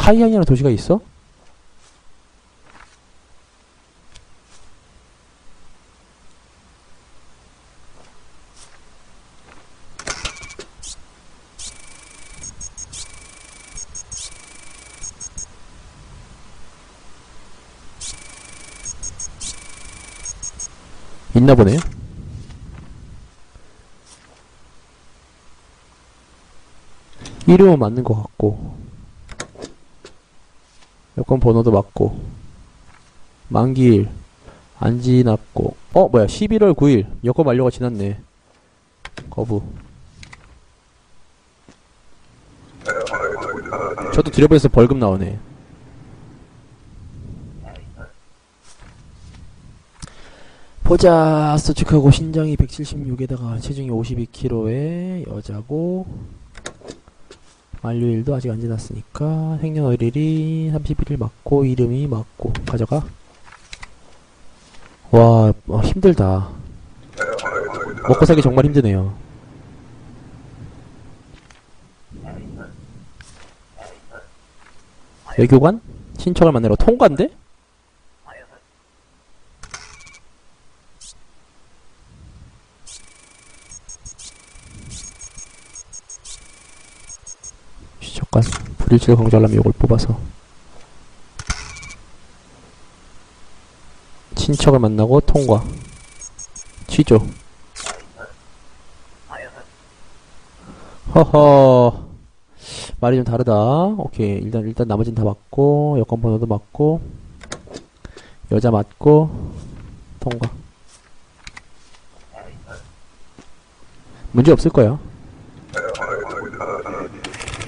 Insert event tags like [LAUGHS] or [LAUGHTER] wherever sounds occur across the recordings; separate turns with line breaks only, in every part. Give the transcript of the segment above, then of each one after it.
하이안이라는 도시가 있어? 있나 보네. 이름은 맞는 것 같고 여권 번호도 맞고. 만기일. 안 지났고. 어 뭐야. 11월 9일. 여권 만료가 지났네. 거부. 저도 드려버려서 벌금 나오네. 보자. 서축하고 신장이 176에다가 체중이 52kg에 여자고 만료일도 아직 안 지났으니까 생년월일이 31일 맞고 이름이 맞고 가져가 와 어, 힘들다 먹고 살기 정말 힘드네요 외교관? 신청을 만나러 통과인데? 불일치를 강조하려면 이걸 뽑아서. 친척을 만나고 통과. 취조. 허허. 말이 좀 다르다. 오케이. 일단 일단 나머지는 다 맞고 여권 번호도 맞고 여자 맞고 통과. 문제 없을 거야.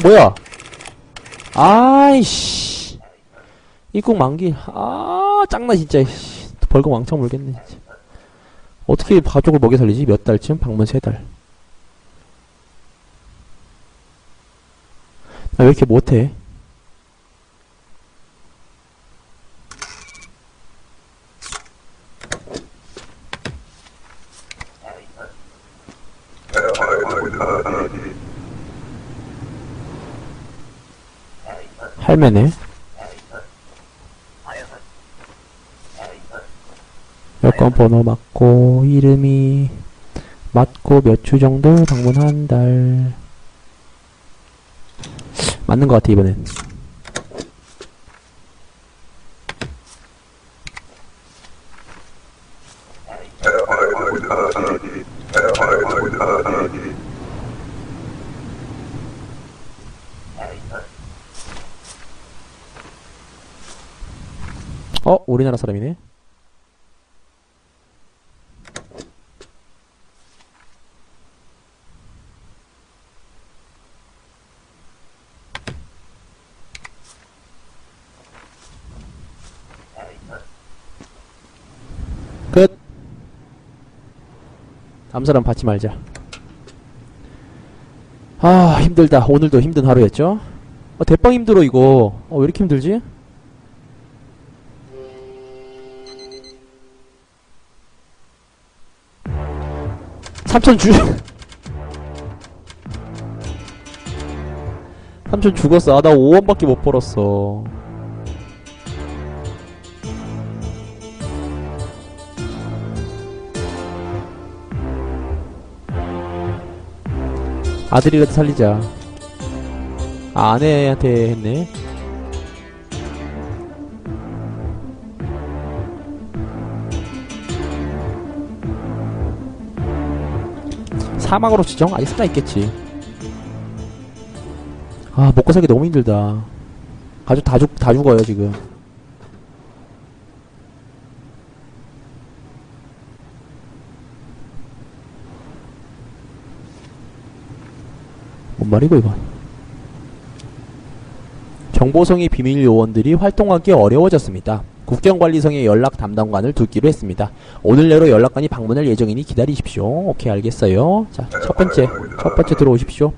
뭐야? 아이씨. 입국 만기. 아, 짱나, 진짜. 벌금 왕창 물겠네. 어떻게 가족을 먹여 살리지? 몇 달쯤? 방문 세 달. 나 왜 이렇게 못해? 할매네. 여권 번호 맞고, 이름이 맞고, 몇 주 정도 방문한 달. 맞는 것 같아, 이번엔. 어? 우리나라 사람이네? 끝! 다음 사람 받지 말자. 아, 힘들다. 오늘도 힘든 하루였죠? 어, 대빵 힘들어, 이거. 어, 왜 이렇게 힘들지? 삼촌 주 삼촌 죽었어. 아, 나 5원밖에 못 벌었어. 아들이라도 살리자. 아, 아내한테 했네. 사망으로 지정? 아니, 살아 있겠지. 아, 먹고 살기 너무 힘들다. 가족 다 죽, 다 죽어요, 지금. 뭔 말이고, 이건. 정보성의 비밀 요원들이 활동하기 어려워졌습니다. 국경관리성의 연락 담당관을 두기로 했습니다. 오늘 내로 연락관이 방문할 예정이니 기다리십시오. 오케이, 알겠어요. 자, 첫 번째. 첫 번째 들어오십시오.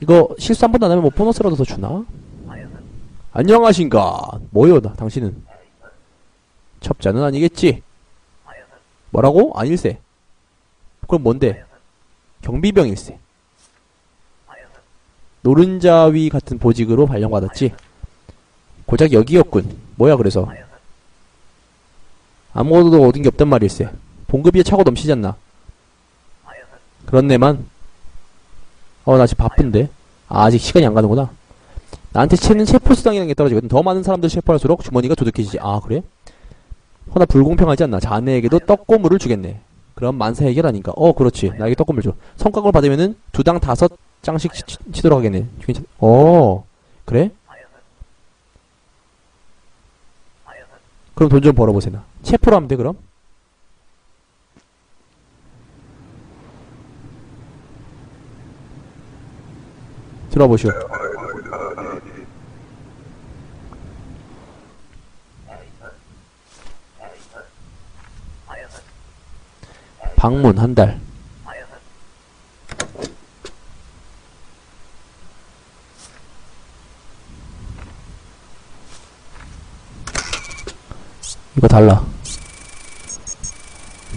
이거 실수 한 번도 안 하면 뭐 보너스라도 더 주나? 안녕하신가? 뭐요, 나, 당신은? 첩자는 아니겠지? 뭐라고? 아닐세. 그럼 뭔데? 경비병일세. 노른자위 같은 보직으로 발령받았지? 고작 여기였군. 뭐야, 그래서. 아무것도 얻은 게 없단 말일세. 봉급이 차고 넘치지 않나? 그렇네만. 어, 나 지금 바쁜데. 아, 아직 시간이 안 가는구나. 나한테 채는 체포수당이라는 게 떨어지거든. 더 많은 사람들 체포할수록 주머니가 두둑해지지. 아, 그래? 허나 불공평하지 않나. 자네에게도 떡고물을 주겠네. 그럼 만사 해결하니까. 어, 그렇지. 나에게 떡고물 줘. 성과금을 받으면은 두 당 다섯 장씩 치, 치, 치도록 하겠네. 괜찮, 어, 그래? 그럼 돈 좀 벌어보세나. 체포로 하면 돼, 그럼? 들어보시오. 방문 한 달. 이거 달라.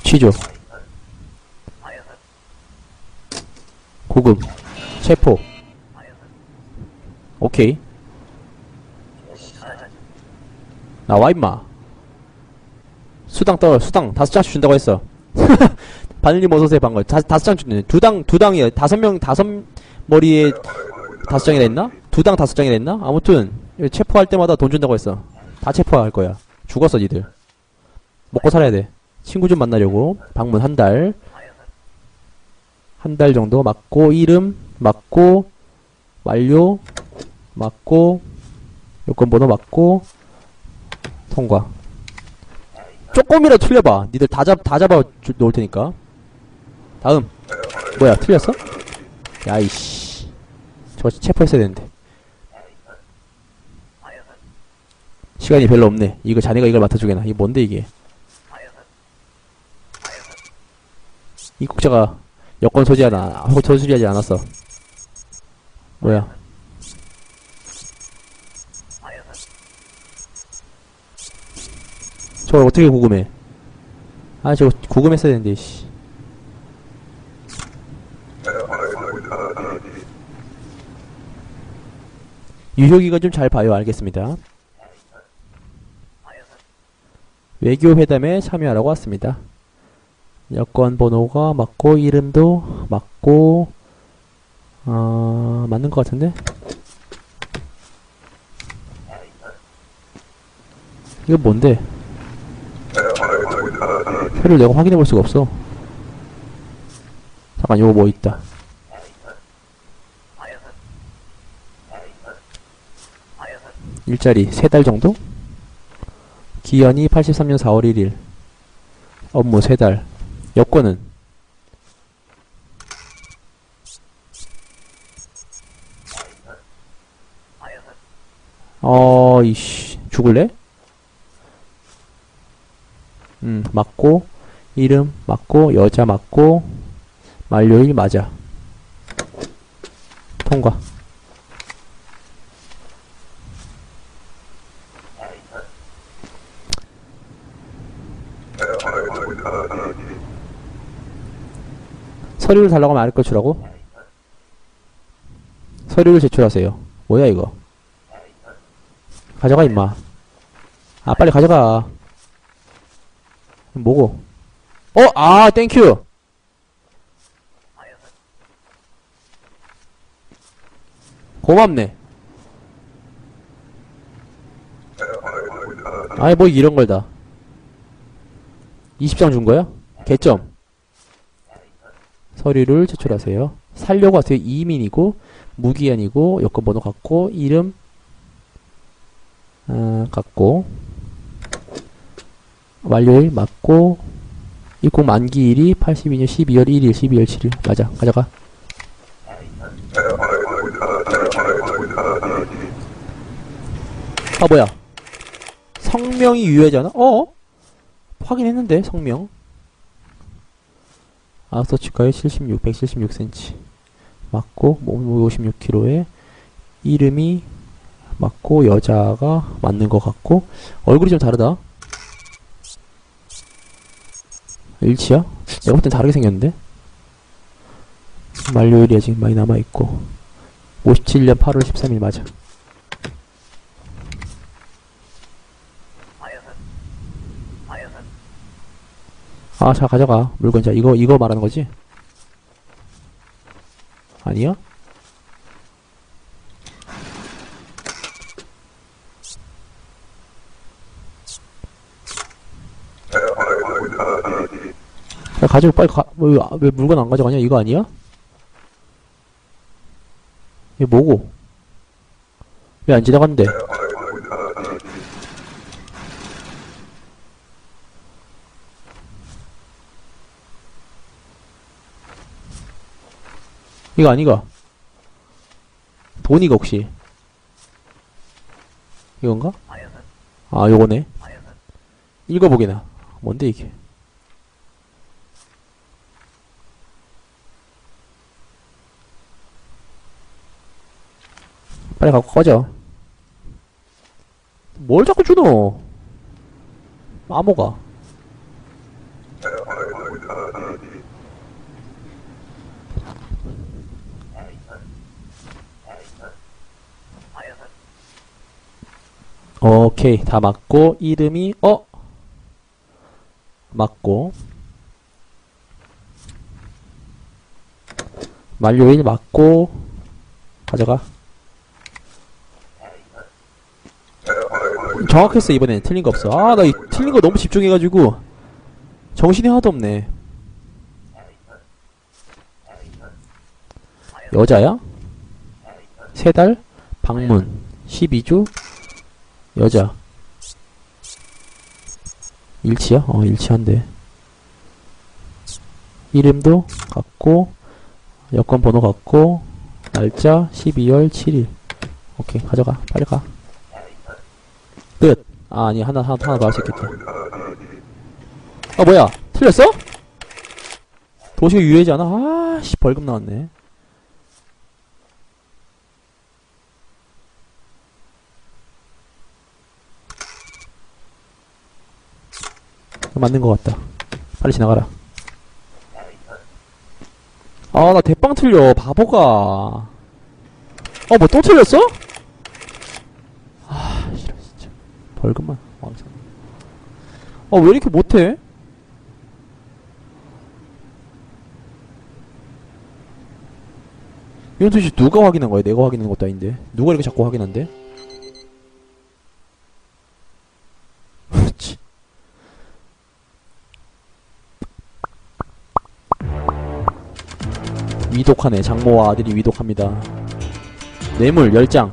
취조. 고금. 체포. 오케이. 나와 임마. 수당 떨어 수당 다섯 장씩 준다고 했어. [LAUGHS] 바늘님 어서오세요 방금 다, 다섯 장 주네 두당 두 당이야 다섯 명 다섯 머리에 다섯 장이라 했나? 두 당 다섯 장이라 했나? 아무튼 체포할 때마다 돈 준다고 했어 다 체포할 거야 죽었어 니들. 먹고 살아야 돼. 친구 좀 만나려고. 방문 한 달. 한 달 정도. 맞고 이름 맞고 완료 맞고 요건번호 맞고 통과. 조금이라도 틀려봐. 니들 다 잡 다 잡아 주- 놓을 테니까. 다음. 뭐야 틀렸어? 야이씨. 저거 체포했어야 되는데 시간이 별로 없네. 이거 자네가 이걸 맡아주게나. 이게 뭔데 이게? 입국자가 여권 소지하나 소지하지 않았어. 뭐야? 저걸 어떻게 구금해? 아 저거 구금했어야 되는데 씨. 유효기간 좀 잘 봐요. 알겠습니다 외교회담에 참여하라고 왔습니다. 여권 번호가 맞고 이름도 맞고 어, 맞는 것 같은데? 이거 뭔데? 표를 내가 확인해 볼 수가 없어. 잠깐 요거 뭐 있다. 일자리 세 달 정도? 기한이 83년 4월 1일 업무 세 달. 여권은? 어 이씨 죽을래? 음 맞고 이름 맞고 여자 맞고 만료일 맞아. 통과 서류를 달라고 하면 알걸 주라고? 서류를 제출하세요. 뭐야 이거? 가져가 임마. 아 빨리 가져가. 뭐고? 어? 아 땡큐. 고맙네. 아이 뭐 이런 걸 다. 20장 준 거야? 개점. 서류를 제출하세요. 살려고 하세요. 이민이고 무기한이고 여권 번호 같고 이름 아, 같고 완료일 맞고 입국 만기일이 82년 12월 1일 12월 7일 맞아 가져가 아 뭐야 성명이 유효하잖아 어? 확인했는데 성명. 아서 치과에 76, 176cm 맞고 몸 56kg에 이름이 맞고 여자가 맞는 것 같고 얼굴이 좀 다르다. 일치야? 내가 볼땐 다르게 생겼는데? 만료일이 아직 많이 남아있고. 57년 8월 13일 맞아 아, 자, 가져가. 물건, 자, 이거, 이거 말하는 거지? 아니야? 야, 가지고 빨리 가, 왜, 왜 물건 안 가져가냐? 이거 아니야? 이게 뭐고? 왜 안 지나갔는데? 이거 아니가? 돈이가 혹시? 이건가? 아, 요거네. 읽어보게나. 뭔데 이게? 빨리 갖고 꺼져. 뭘 자꾸 주노? 암호가. 오케이, 다 맞고, 이름이, 어? 맞고. 만료일 맞고, 가져가. 정확했어, 이번엔. 틀린 거 없어. 아, 나 이, 틀린 거 너무 집중해가지고, 정신이 하나도 없네. 여자야? 세 달? 방문. 12주? 여자. 일치야? 어, 일치한데. 이름도 같고, 여권 번호 같고, 날짜 12월 7일. 오케이, 가져가. 빨리 가. 끝. 아, 아니, 하나, 하나, 하나 더할수 있겠다. 아, 뭐야? 틀렸어? 도시가 유해지 않아? 아, 씨, 벌금 나왔네. 맞는 것 같다. 빨리 지나가라. 아, 나 대빵 틀려. 바보가. 어, 뭐 또 틀렸어? 아, 싫어, 진짜. 벌금만. 왕창. 어, 왜 이렇게 못해? 이건 도대체 누가 확인한 거야? 내가 확인한 것도 아닌데. 누가 이렇게 자꾸 확인한대? 위독하네. 장모와 아들이 위독합니다. 뇌물 10장.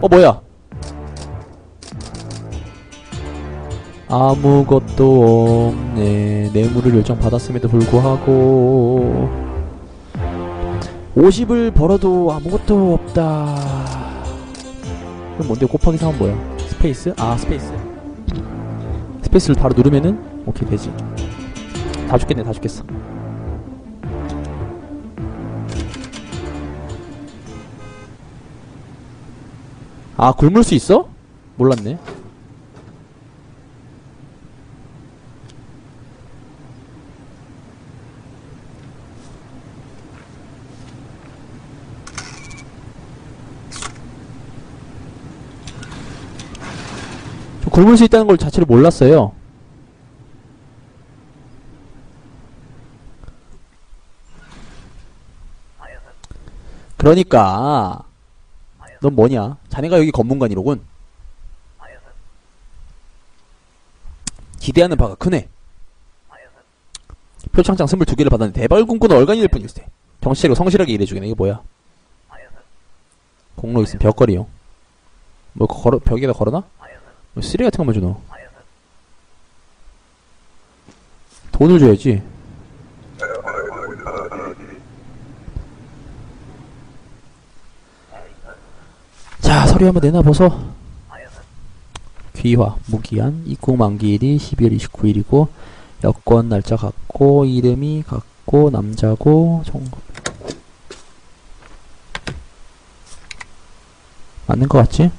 어, 뭐야? 아무것도 없네. 뇌물을 10장 받았음에도 불구하고 50을 벌어도 아무것도 없다. 그럼 뭔데 곱하기 3은 뭐야? 스페이스? 아, 스페이스. 스페이스를 바로 누르면은 오케이 되지. 다 죽겠네, 다 죽겠어. 아, 굶을 수 있어? 몰랐네. 저 굶을 수 있다는 걸 자체를 몰랐어요. 그러니까 넌 뭐냐? 자네가 여기 검문관이로군. 기대하는 바가 크네. 표창장 22개를 받았는데 대발군꾼 얼간이 될 뿐일세. 정치로 성실하게 일해주겠네. 이게 뭐야? 공로 있으면 벽걸이요. 뭐 걸어, 벽에다 걸어놔? 뭐 쓰레기 같은 것만 주노. 돈을 줘야지. 자, 서류 한번 내놔보소. 귀화, 무기한, 입국 만기일이 12월 29일이고, 여권 날짜 같고, 이름이 같고, 남자고, 총. 맞는 것 같지?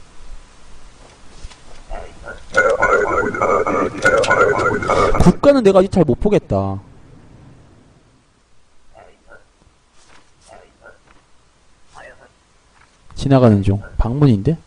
국가는 내가 아직 잘 못 보겠다. 지나가는 중. 방문인데?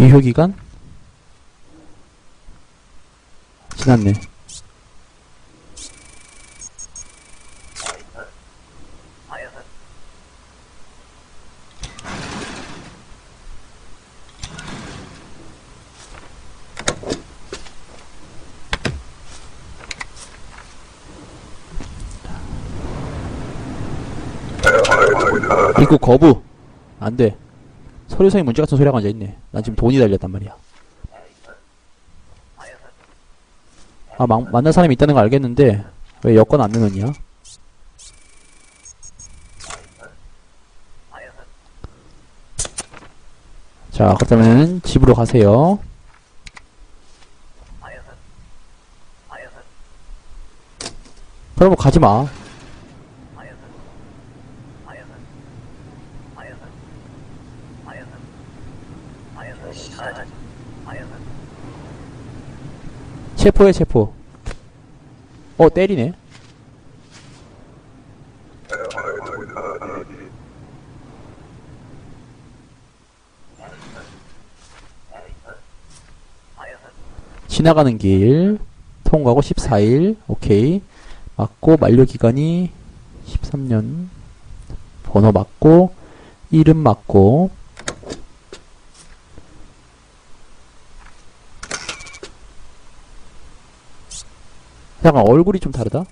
유효기간? 지났네. 입구 거부. 안 돼. 서류상에 문제 같은 소리가 앉아있네. 난 지금 돈이 달렸단 말이야. 아, 막, 만난 사람이 있다는 걸 알겠는데, 왜 여권 안 내놓냐? 자, 그렇다면 집으로 가세요. 그럼 가지 마. 체포해, 체포. 어, 때리네. 지나가는 길 통과하고 14일 오케이 맞고 만료 기간이 13년 번호 맞고 이름 맞고 잠깐 얼굴이 좀 다르다?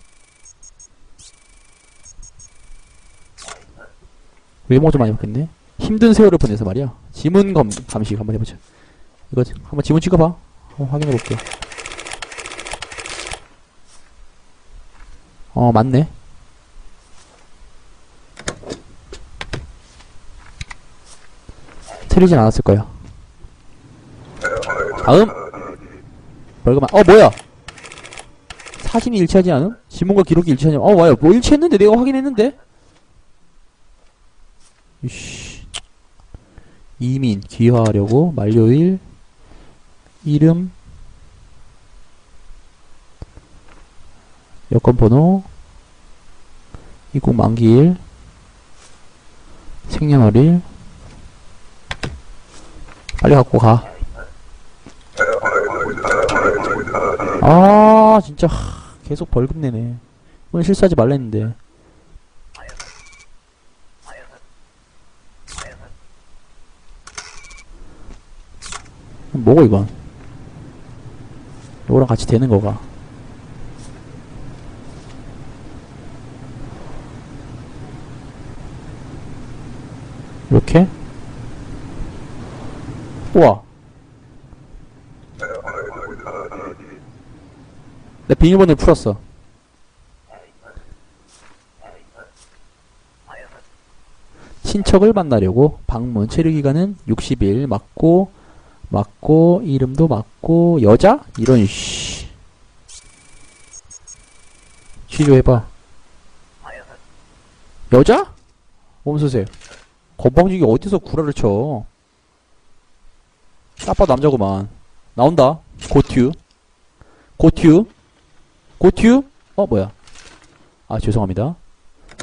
외모 좀 많이 바뀌었네. 힘든 세월을 보내서 말이야. 지문 검 감식 한번 해보자. 이거 한번 지문 찍어봐. 한번 확인해볼게. 어 맞네. 틀리진 않았을 거야. 다음. 벌금만 어 뭐야 사진이 일치하지 않음? 지문과 기록이 일치하지 않음? 어 와요 뭐 일치했는데 내가 확인했는데 이씨 이민 귀화하려고 만료일 이름 여권번호 입국 만기일 생년월일 빨리 갖고 가. 아 진짜 하, 계속 벌금 내네. 오늘 실수하지 말랬는데. 뭐고 이건? 이거랑 같이 되는 거가. 이렇게? 우와. 내 비밀번호를 풀었어. 친척을 만나려고 방문 체류 기간은 60일 맞고 맞고 이름도 맞고 여자? 이런 씨. 취조해봐. 여자? 몸수세 건방지게 어디서 구라를 쳐. 아빠 남자구만. 나온다. 고튜. 고튜 고튜? 어 뭐야? 아 죄송합니다.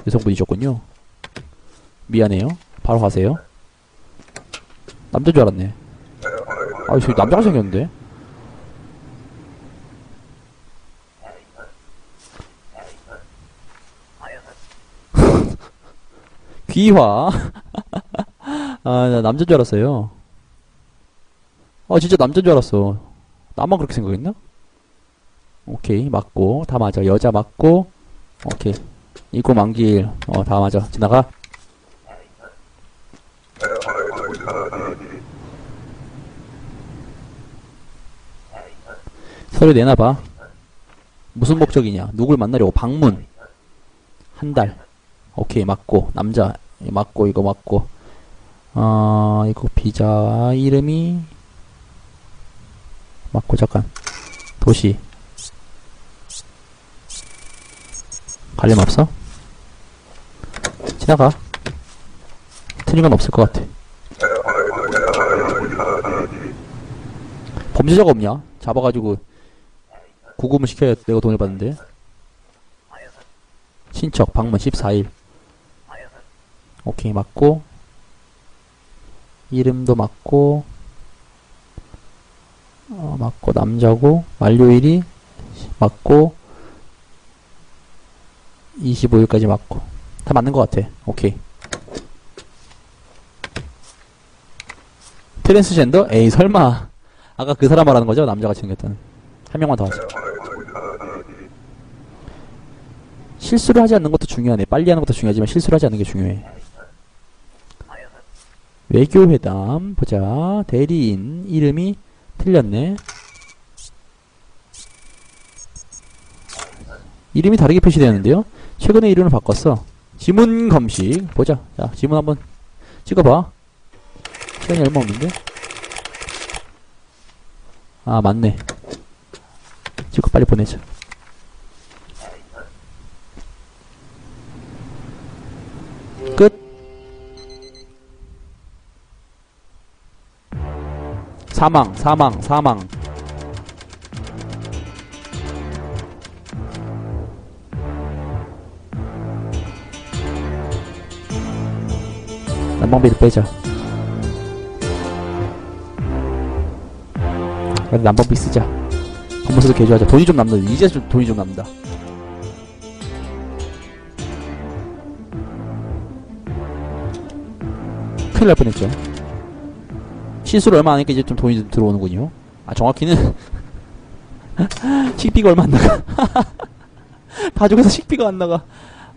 여성분이셨군요. 미안해요. 바로 가세요. 남자인 줄 알았네. 아 저기 남자가 생겼는데? [LAUGHS] 귀화. [LAUGHS] 아나 남자인 줄 알았어요. 아 진짜 남자인 줄 알았어. 나만 그렇게 생각했나? 오케이 맞고 다 맞아. 여자 맞고 오케이. 입고 만길 어다 맞아. 지나가. 서류 내놔봐. 무슨 목적이냐? 누굴 만나려고? 방문. 한 달. 오케이 맞고. 남자. 맞고 이거 맞고. 어 이거 비자 이름이? 맞고 잠깐. 도시 관련 없어? 지나가. 틀린 건 없을 것 같아. 범죄자가 없냐? 잡아가지고 구금을 시켜야 내가 돈을 받는데. 신척 방문 14일. 오케이 맞고. 이름도 맞고. 어, 맞고 남자고. 만료일이 맞고 25일까지 맞고. 다 맞는 것 같아. 오케이. 트랜스젠더? 에이 설마. 아까 그 사람 말하는 거죠? 남자같이 생겼다는 한 명만 더 하자. 실수를 하지 않는 것도 중요하네. 빨리 하는 것도 중요하지만 실수를 하지 않는 게 중요해. 외교회담. 보자. 대리인. 이름이 틀렸네. 이름이 다르게 표시되는데요 최근에 이름을 바꿨어. 지문 검식 보자. 자 지문 한번 찍어봐. 시간이 얼마 없는데? 아 맞네. 찍고 빨리 보내자. 끝. 사망 사망 사망 난방비를 빼자. 난방비 쓰자. 검은색도 개조하자. 돈이 좀 남는다 이제 좀 돈이 좀 남는다. 큰일 날 뻔했죠. 실수를 얼마 안 하니까 이제 좀 돈이 좀 들어오는군요. 아 정확히는 [LAUGHS] 식비가 얼마 안 나가. [LAUGHS] 다 죽어서 식비가 안 나가.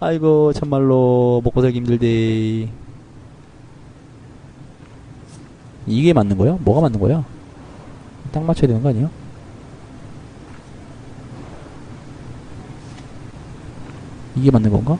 아이고 참말로 먹고 살기 힘들대 이게 맞는 거야? 뭐가 맞는 거야? 딱 맞춰야 되는 거 아니야? 이게 맞는 건가?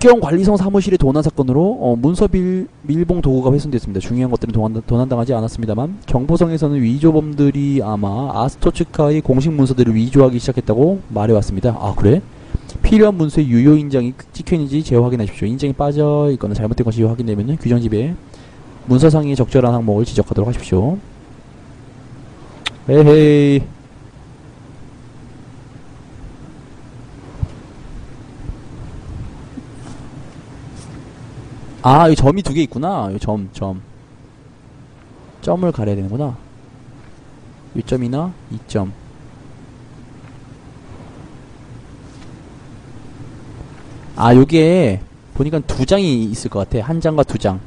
국경관리성 사무실의 도난 사건으로 어, 문서 빌, 밀봉 도구가 훼손됐습니다. 중요한 것들은 도난, 도난당하지 않았습니다만 경보성에서는 위조범들이 아마 아스토츠카의 공식 문서들을 위조하기 시작했다고 말해왔습니다. 아 그래? 필요한 문서의 유효 인장이 찍혀있는지 재확인하십시오. 인장이 빠져 있거나 잘못된 것이 확인되면 규정집에 문서상의 적절한 항목을 지적하도록 하십시오. 에헤이. 아, 이 점이 두 개 있구나. 이 점, 점. 점을 가려야 되는구나. 1점이나 2점. 아, 요게 보니까 두 장이 있을 것 같아. 한 장과 두 장.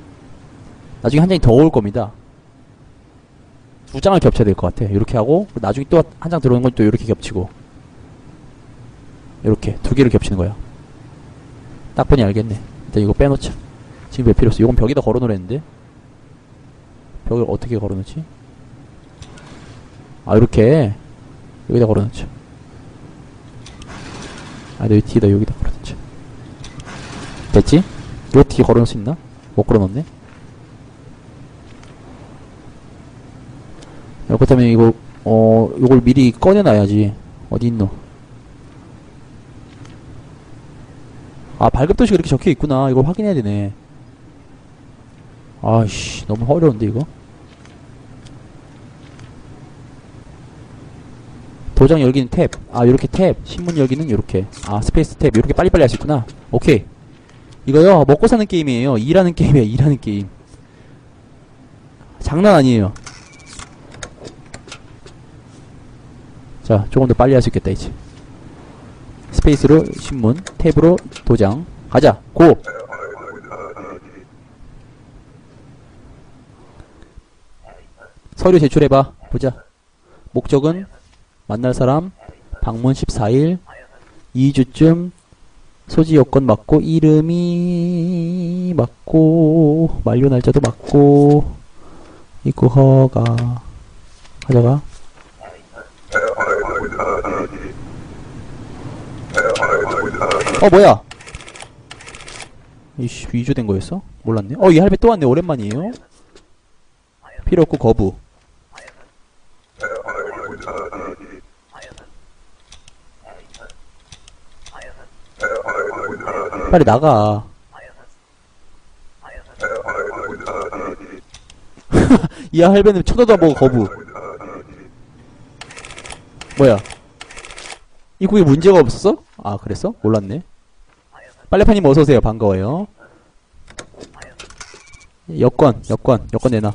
나중에 한 장이 더 올 겁니다. 두 장을 겹쳐야 될 것 같아. 이렇게 하고 나중에 또 한 장 들어오는 건 또 이렇게 겹치고. 이렇게 두 개를 겹치는 거야. 딱 보니 알겠네. 일단 이거 빼놓자. 지금 왜 필요 없어? 이건 벽에다 걸어놓으랬는데? 벽을 어떻게 걸어놓지? 아, 이렇게. 여기다 걸어놓자. 아, 여기 뒤에다 여기다 걸어놓자. 됐지? 이거 뒤에 걸어놓을 수 있나? 못 걸어놓네? 야, 그렇다면 이거, 어, 이걸 미리 꺼내놔야지. 어디 있노? 아, 발급 도시가 이렇게 적혀 있구나. 이걸 확인해야 되네. 아이씨, 너무 어려운데, 이거? 도장 열기는 탭. 아, 요렇게 탭. 신문 열기는 요렇게. 아, 스페이스 탭. 요렇게 빨리빨리 할 수 있구나. 오케이. 이거요, 먹고 사는 게임이에요. 일하는 게임이에요, [LAUGHS] 일하는 게임. 장난 아니에요. 자, 조금 더 빨리 할 수 있겠다, 이제. 스페이스로 신문, 탭으로 도장. 가자, 고! 서류 제출해봐. 보자. 목적은 만날 사람 방문 14일 2주쯤 소지 요건 맞고 이름이 맞고 만료 날짜도 맞고 입구 허가. 가져가. 어 뭐야? 이씨 위조된 거였어? 몰랐네. 어 이 할배 또 왔네. 오랜만이에요. 필요 없고 거부 빨리 나가. [LAUGHS] 이아 할배님 쳐다도 안 보고 거부. 뭐야? 입국에 문제가 없었어? 아 그랬어? 몰랐네. 빨래파님 어서오세요. 반가워요. 여권, 여권, 여권 내놔.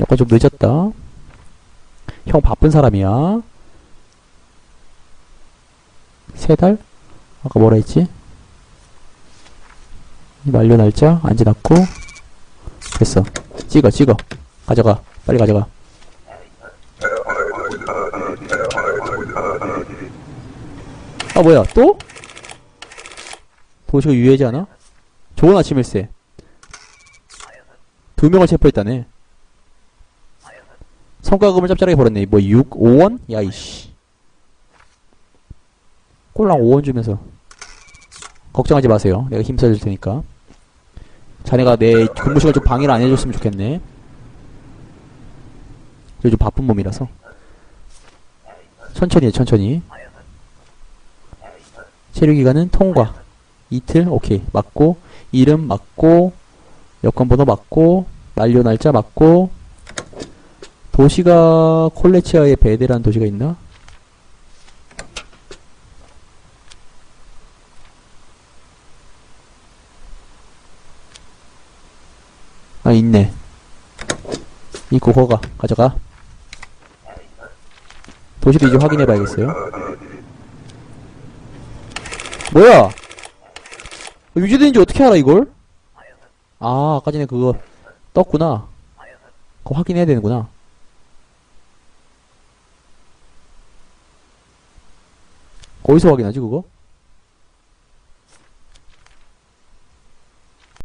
여권 좀 늦었다. 형 바쁜 사람이야. 세 달? 아까 뭐라 했지? 이 만료 날짜? 안 지났고? 됐어. 찍어 찍어. 가져가. 빨리 가져가. 아 뭐야? 또? 도시가 유해지 않아? 좋은 아침일세. 두 명을 체포했다네. 성과금을 짭짤하게 벌었네. 뭐 6, 5원? 야 이씨 꼴랑 5원 주면서 걱정하지 마세요. 내가 힘써줄 테니까. 자네가 내 근무 시간 좀 방해를 안 해줬으면 좋겠네. 요즘 바쁜 몸이라서. 천천히 해, 천천히. 체류 기간은 통과. 이틀, 오케이. 맞고, 이름 맞고, 여권 번호 맞고, 만료 날짜 맞고, 도시가 콜레치아의 베데라는 도시가 있나? 아, 있네. 있고, 거가. 가져가. 도시도 이제 확인해 봐야겠어요. 뭐야? 유지되는지 어떻게 알아, 이걸? 아, 아까 전에 그거 떴구나. 그거 확인해야 되는구나. 어디서 확인하지, 그거?